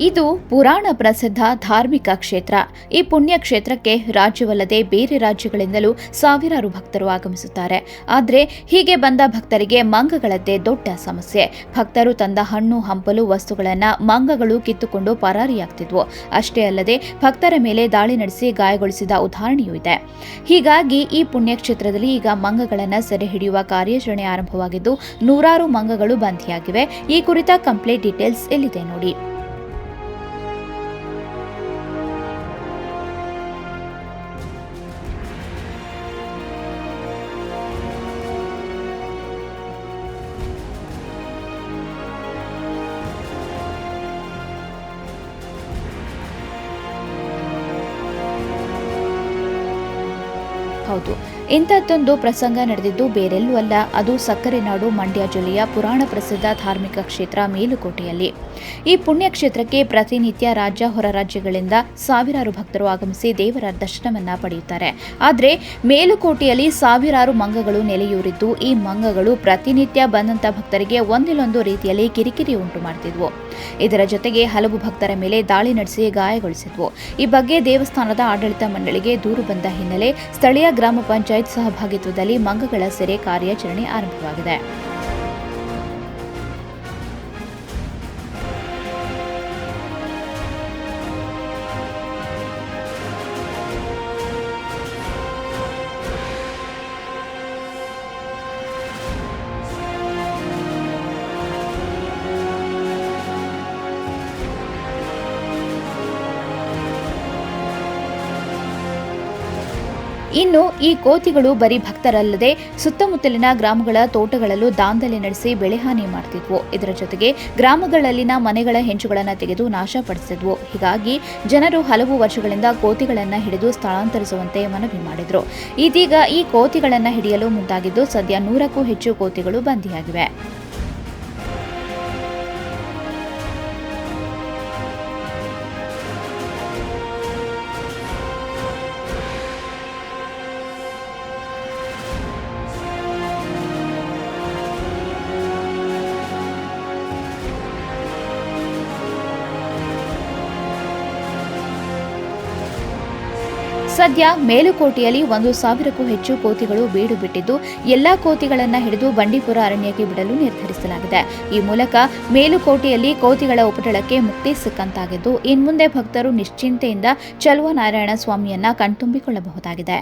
ಇದು ಪುರಾಣ ಪ್ರಸಿದ್ಧ ಧಾರ್ಮಿಕ ಕ್ಷೇತ್ರ. ಈ ಪುಣ್ಯ ಕ್ಷೇತ್ರಕ್ಕೆ ರಾಜ್ಯವಲ್ಲದೆ ಬೇರೆ ರಾಜ್ಯಗಳಿಂದಲೂ ಸಾವಿರಾರು ಭಕ್ತರು ಆಗಮಿಸುತ್ತಾರೆ. ಆದರೆ ಹೀಗೆ ಬಂದ ಭಕ್ತರಿಗೆ ಮಂಗಗಳದ್ದೇ ದೊಡ್ಡ ಸಮಸ್ಯೆ. ಭಕ್ತರು ತಂದ ಹಣ್ಣು, ಹಂಪಲು ವಸ್ತುಗಳನ್ನು ಮಂಗಗಳು ಕಿತ್ತುಕೊಂಡು ಪರಾರಿಯಾಗ್ತಿದ್ವು. ಅಷ್ಟೇ ಅಲ್ಲದೆ ಭಕ್ತರ ಮೇಲೆ ದಾಳಿ ನಡೆಸಿ ಗಾಯಗೊಳಿಸಿದ ಉದಾಹರಣೆಯೂ ಇದೆ. ಹೀಗಾಗಿ ಈ ಪುಣ್ಯಕ್ಷೇತ್ರದಲ್ಲಿ ಈಗ ಮಂಗಗಳನ್ನು ಸೆರೆ ಹಿಡಿಯುವ ಕಾರ್ಯಾಚರಣೆ ಆರಂಭವಾಗಿದ್ದು ನೂರಾರು ಮಂಗಗಳು ಬಂಧಿಯಾಗಿವೆ. ಈ ಕುರಿತ ಕಂಪ್ಲೀಟ್ ಡೀಟೇಲ್ಸ್ ಇಲ್ಲಿದೆ ನೋಡಿ. 跳躲 ಇಂಥದ್ದೊಂದು ಪ್ರಸಂಗ ನಡೆದಿದ್ದು ಬೇರೆಲ್ಲೂ ಅಲ್ಲ. ಅದು ಸಕ್ಕರೆ ನಾಡು ಮಂಡ್ಯ ಜಿಲ್ಲೆಯ ಪುರಾಣ ಪ್ರಸಿದ್ಧ ಧಾರ್ಮಿಕ ಕ್ಷೇತ್ರ ಮೇಲುಕೋಟೆಯಲ್ಲಿ. ಈ ಪುಣ್ಯಕ್ಷೇತ್ರಕ್ಕೆ ಪ್ರತಿನಿತ್ಯ ರಾಜ್ಯ, ಹೊರ ರಾಜ್ಯಗಳಿಂದ ಸಾವಿರಾರು ಭಕ್ತರು ಆಗಮಿಸಿ ದೇವರ ದರ್ಶನವನ್ನ ಪಡೆಯುತ್ತಾರೆ. ಆದರೆ, ಮೇಲುಕೋಟೆಯಲ್ಲಿ ಸಾವಿರಾರು ಮಂಗಗಳು ನೆಲೆಯೂರಿದ್ದು, ಈ ಮಂಗಗಳು ಪ್ರತಿನಿತ್ಯ ಬಂದಂತ ಭಕ್ತರಿಗೆ ಒಂದಿಲ್ಲೊಂದು ರೀತಿಯಲ್ಲಿ ಕಿರಿಕಿರಿ ಉಂಟು ಮಾಡ್ತಿದ್ವು. ಇದರ ಜೊತೆಗೆ ಹಲವು ಭಕ್ತರ ಮೇಲೆ ದಾಳಿ ನಡೆಸಿ ಗಾಯಗೊಳಿಸಿದ್ವು. ಈ ಬಗ್ಗೆ ದೇವಸ್ಥಾನದ ಆಡಳಿತ ಮಂಡಳಿಗೆ ದೂರು ಬಂದ ಹಿನ್ನೆಲೆ ಸ್ಥಳೀಯ ಗ್ರಾಮ ಪಂಚಾಯತ್ ಸಹಭಾಗಿತ್ವದಲ್ಲಿ ಮಂಗಗಳ ಸೆರೆ ಕಾರ್ಯಾಚರಣೆ ಆರಂಭವಾಗಿದೆ. ಇನ್ನು ಈ ಕೋತಿಗಳು ಬರೀ ಭಕ್ತರಲ್ಲದೆ ಸುತ್ತಮುತ್ತಲಿನ ಗ್ರಾಮಗಳ ತೋಟಗಳಲ್ಲೂ ದಾಂಧಲೆ ನಡೆಸಿ ಬೆಳೆಹಾನಿ ಮಾಡ್ತಿದ್ವು. ಇದರ ಜೊತೆಗೆ ಗ್ರಾಮಗಳಲ್ಲಿನ ಮನೆಗಳ ಹೆಂಚುಗಳನ್ನು ತೆಗೆದು ನಾಶಪಡಿಸಿದ್ವು ಹೀಗಾಗಿ ಜನರು ಹಲವು ವರ್ಷಗಳಿಂದ ಕೋತಿಗಳನ್ನು ಹಿಡಿದು ಸ್ಥಳಾಂತರಿಸುವಂತೆ ಮನವಿ ಮಾಡಿದ್ರು. ಇದೀಗ ಈ ಕೋತಿಗಳನ್ನು ಹಿಡಿಯಲು ಮುಂದಾಗಿದ್ದು ಸದ್ಯ ನೂರಕ್ಕೂ ಹೆಚ್ಚು ಕೋತಿಗಳು ಬಂಧಿಯಾಗಿವೆ ಸದ್ಯ ಮೇಲುಕೋಟೆಯಲ್ಲಿ ಒಂದು ಸಾವಿರಕ್ಕೂ ಹೆಚ್ಚು ಕೋತಿಗಳು ಬೀಡು ಬಿಟ್ಟಿದ್ದು, ಎಲ್ಲಾ ಕೋತಿಗಳನ್ನು ಹಿಡಿದು ಬಂಡೀಪುರ ಅರಣ್ಯಕ್ಕೆ ಬಿಡಲು ನಿರ್ಧರಿಸಲಾಗಿದೆ. ಈ ಮೂಲಕ ಮೇಲುಕೋಟೆಯಲ್ಲಿ ಕೋತಿಗಳ ಉಪಟಳಕ್ಕೆ ಮುಕ್ತಿ ಸಿಕ್ಕಂತಾಗಿದ್ದು, ಇನ್ಮುಂದೆ ಭಕ್ತರು ನಿಶ್ಚಿಂತೆಯಿಂದ ಚಲುವ ನಾರಾಯಣ ಸ್ವಾಮಿಯನ್ನ ಕಣ್ತುಂಬಿಕೊಳ್ಳಬಹುದಾಗಿದೆ.